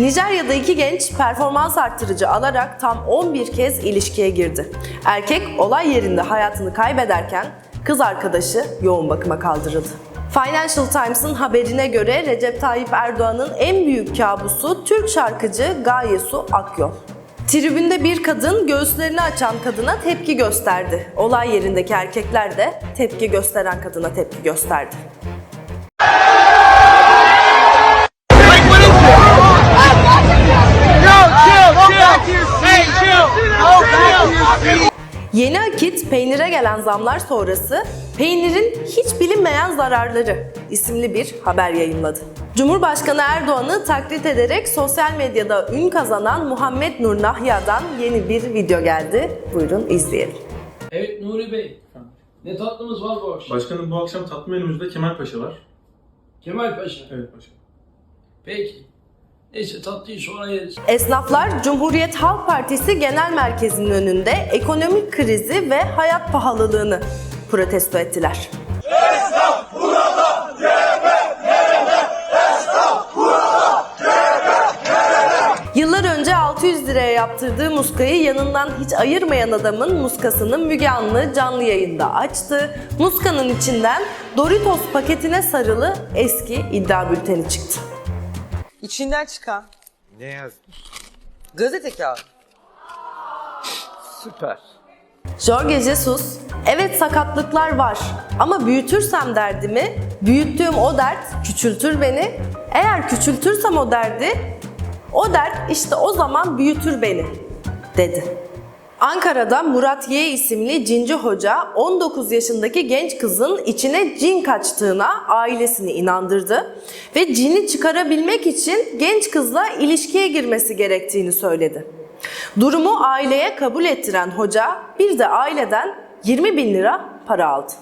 Nijerya'da iki genç performans arttırıcı alarak tam 11 kez ilişkiye girdi. Erkek olay yerinde hayatını kaybederken kız arkadaşı yoğun bakıma kaldırıldı. Financial Times'ın haberine göre Recep Tayyip Erdoğan'ın en büyük kabusu Türk şarkıcı Gaye Su Akyol. Tribünde bir kadın göğüslerini açan kadına tepki gösterdi. Olay yerindeki erkekler de tepki gösteren kadına tepki gösterdi. Yeni akit peynire gelen zamlar sonrası peynirin hiç bilinmeyen zararları isimli bir haber yayınladı. Cumhurbaşkanı Erdoğan'ı taklit ederek sosyal medyada ün kazanan Muhammed Nur Nahya'dan yeni bir video geldi. Buyurun izleyelim. Evet Nuri Bey. Ne tatlımız var bu akşam? Başkanım bu akşam tatlı menümüzde Kemal Paşa var. Kemal Paşa. Evet başkanım. Peki. Neyse tatlıyı sonra yeriz. Esnaflar Cumhuriyet Halk Partisi Genel Merkezi'nin önünde ekonomik krizi ve hayat pahalılığını protesto ettiler. Yıllar önce 600 liraya yaptırdığı muskayı yanından hiç ayırmayan adamın muskasını Müge Anlı canlı yayında açtı. Muskanın içinden Doritos paketine sarılı eski iddia bülteni çıktı. İçinden çıkan Ne yazdın? gazete kağıdı. Süper. Jorge Jesus, evet sakatlıklar var ama büyütürsem derdimi, büyüttüğüm o dert küçültür beni. Eğer küçültürsem o derdi, o dert işte o zaman büyütür beni, dedi. Ankara'da Murat Y isimli cinci hoca 19 yaşındaki genç kızın içine cin kaçtığına ailesini inandırdı ve cini çıkarabilmek için genç kızla ilişkiye girmesi gerektiğini söyledi. Durumu aileye kabul ettiren hoca bir de aileden 20 bin lira para aldı.